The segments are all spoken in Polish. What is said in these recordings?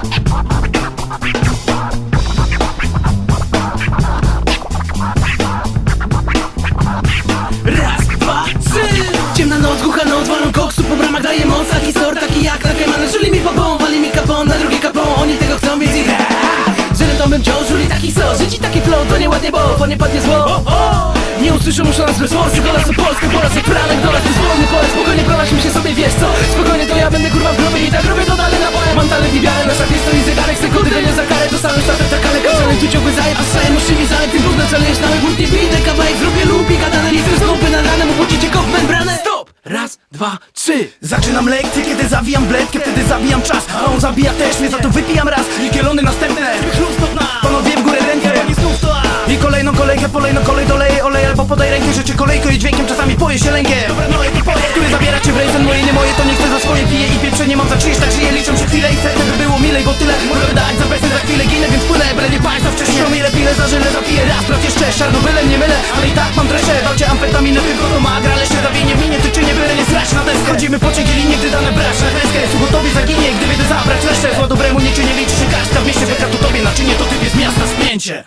Raz, dwa, trzy. Ciemna noc, głucha noc, walą koksu po bramach daje moc. Taki sort, taki jak na Kajmana Żuli mi popą, wali mi kapon, na drugie kapon Oni tego chcą, więc idę. Żelę to bym wziął, żuli taki so Życi taki flow, to nieładnie, bo po nie padnie zło. Oh, oh. Nie usłyszą muszą nas bez forsy, do lasu Polskę Po pranek, do lasu zwolny Pole spokojnie prowadź mi się sobie, wiesz co? Spokojnie to ja będę kurwa w trzy. Zaczynam lekcję, kiedy zawijam bledkę, wtedy zabijam czas A on zabija też mnie, za to wypijam raz. I kielony następny. Panowie w górę rękę. I kolejną kolejkę, kolejną kolej doleję olej Albo podaj rękę, życie kolejką i dźwiękiem Czasami poje się lękiem. Który zabiera cię w rejsen, moje nie moje To nie chcę za swoje piję i pieprze Nie mam za czyjeś, tak żyję, liczę się chwilę I chcę, żeby było milej, bo tyle Mogę dać za bezsens, za chwilę ginę Więc płynę, byle nie państwa wcześniej Promile, pile, zażyle, zapiję raz Praw jeszcze, czarnobylem nie mylę Ale i tak mam treszę, walcie amfetaminy Tylko to ma, gra, srać na deskę Chodzimy po cienkiej linii, gdy dane brać na kreskę Słucho tobie zaginie, gdy wiedzy zabrać resztę. Zło dobremu nie czy nie liczy się każda W mieście beka to tobie naczynie, to typ jest miasta spięcie.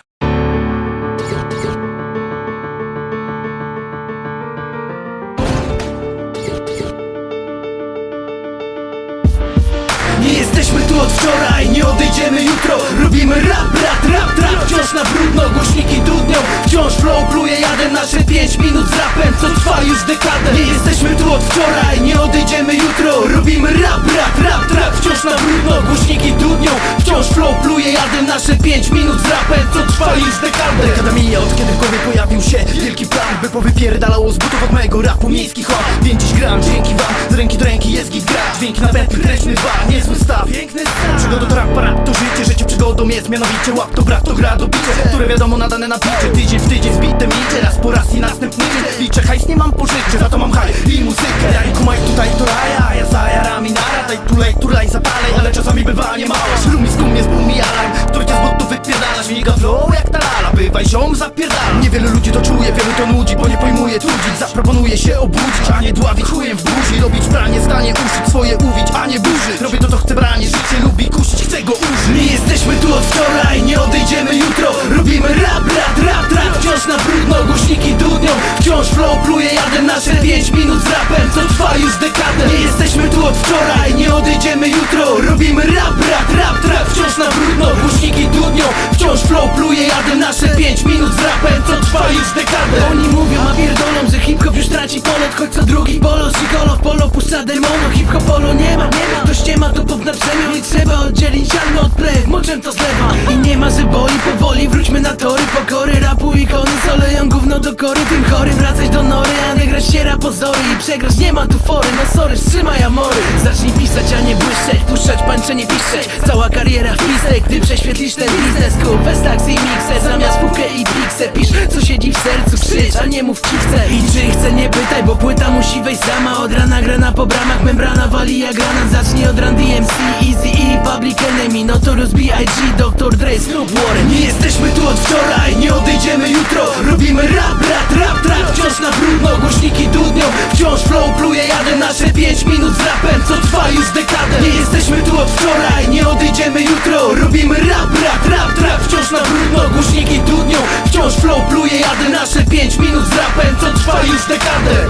Nie jesteśmy tu od wczoraj, nie odejdziemy jutro. Robimy rap, rap, rap, trap Wciąż na brudno, głośniki dudnią. Wciąż flow pluje, jadę nasze 5 minut z już dekadę. Nie jesteśmy tu od wczoraj, nie odejdziemy jutro. Robimy rap, rap, rap, trap Wciąż na brudno, głośniki dudnią Wciąż flow pluje, jadę nasze 5 minut z rapem Co trwa już dekadę. Dekada mija od kiedy w głowie pojawił się Wielki plan, by powypierdalało z butów od mojego rapu Miejski hop, więc dziś gram dzięki wam. Z ręki do ręki jest git gra Dźwięk na pętli, ręczny dwa, niezły staw. Piękny staw Przygoda to rap, rap życie, przygodą jest Mianowicie łap to brat, to gra do bicia Które wiadomo nadane na picie Tydzień w tydzień zbitem idzie raz po raz i następny dzień. Liczę hajs, nie mam pożyczy, za to mam haj i muzykę. Ja i kumaj tutaj to raja, ja za jarami nara. Daj tulej, turlaj, zapalej, ale czasami bywa nie mała Szrum i skum jest boom i alarm, który cię z butów wypierdala Śmiga flow jak ta lala, bywaj ziom zapierdala Niewielu ludzi to czuje, wielu to nudzi, bo nie pojmuje trudzić. Zaproponuje się obudzić, a nie dławić chujem w buzi. Robić pranie, stanie, uszyć swoje uwić, a nie burzyć Wciąż flow pluje, jadę nasze 5 minut z rapem Co trwa już dekadę. Nie jesteśmy tu od wczoraj, nie odejdziemy jutro. Robimy rap, rap, rap, rap Wciąż na brudno, głośniki dudnią Wciąż flow pluje, jadę nasze 5 minut z rapem Co trwa już dekadę. Oni mówią, a pierdolą, że hip-hop już traci polet Choć co drugi bolo, gigolo polo puszcza demono Hip-hop polo nie ma, nie ma To ściema, to pop na przemian I trzeba oddzielić ziarno od plew. Moczem to zlewa. I nie ma, że boli powoli Wróćmy na tory pokory Rapu ikony Soleją gówno do kory. Tym chorym wracać do nory A nie grać ściera pozory I przegrać. Nie ma tu fory No sorry, wstrzymaj amory. Zacznij pisać, a nie błyszczeć Puszczać pańcze, nie piszczeć Cała kariera w pisek Gdy prześwietlisz ten biznes. Kup taksy i miksę Zamiast fukę i piksę Pisz, co siedzi w sercu Krzycz, a nie mów ci chcę. I czy chcę, nie pytaj Bo płyta musi wejść sama Od rana grana po bramach Membrana wali jak granat. Zacznij od Run DMC Easy E, Public Enemy. Notorious B.I.G. Dr. Dre, Snoop rapem Co trwa już dekadę. Nie jesteśmy tu od wczoraj Nie odejdziemy jutro. Robimy rap, rap, rap, trap Wciąż na brudno. Głośniki dudnią Wciąż flow pluje Jadę nasze 5 minut z rapem Co trwa już dekadę